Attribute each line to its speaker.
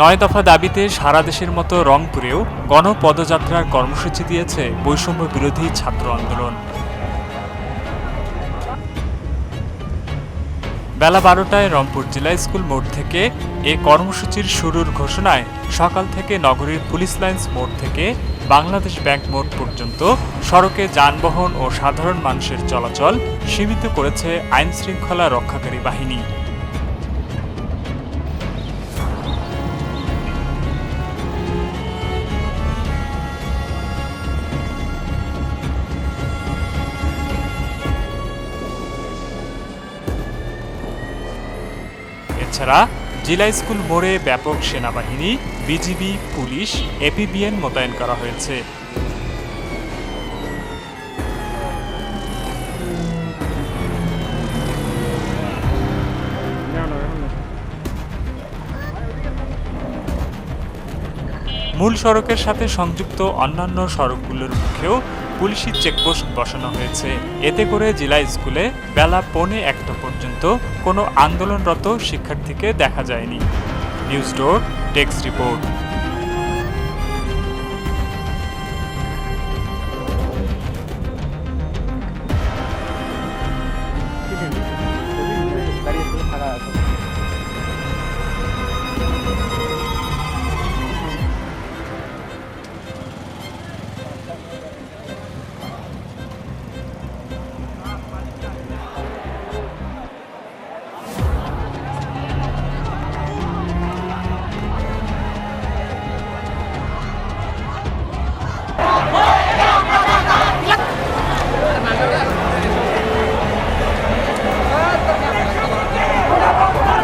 Speaker 1: নয় দফা দাবিতে সারা দেশের মতো রংপুরেও গণপদযাত্রার কর্মসূচি দিয়েছে বৈষম্য বিরোধী ছাত্র আন্দোলন। বেলা বারোটায় রংপুর জেলা স্কুল মোড় থেকে এ কর্মসূচির শুরুর ঘোষণায় সকাল থেকে নগরীর পুলিশ লাইন্স মোড় থেকে বাংলাদেশ ব্যাংক মোড় পর্যন্ত সড়কে যানবাহন ও সাধারণ মানুষের চলাচল সীমিত করেছে আইনশৃঙ্খলা রক্ষাকারী বাহিনী। এছাড়া জেলা স্কুল মোড়ে ব্যাপক সেনাবাহিনী বিজিবি পুলিশ এপিবিএন মোতায়েন করা হয়েছে। মূল সড়কের সাথে সংযুক্ত অন্যান্য সড়কগুলোর মুখেও পুলিশি চেকপোস্ট বসানো হয়েছে। এতে করে জেলা স্কুলে বেলা পৌনে একটা পর্যন্ত কোনো আন্দোলনরত শিক্ষার্থীকে দেখা যায়নি। News door text report.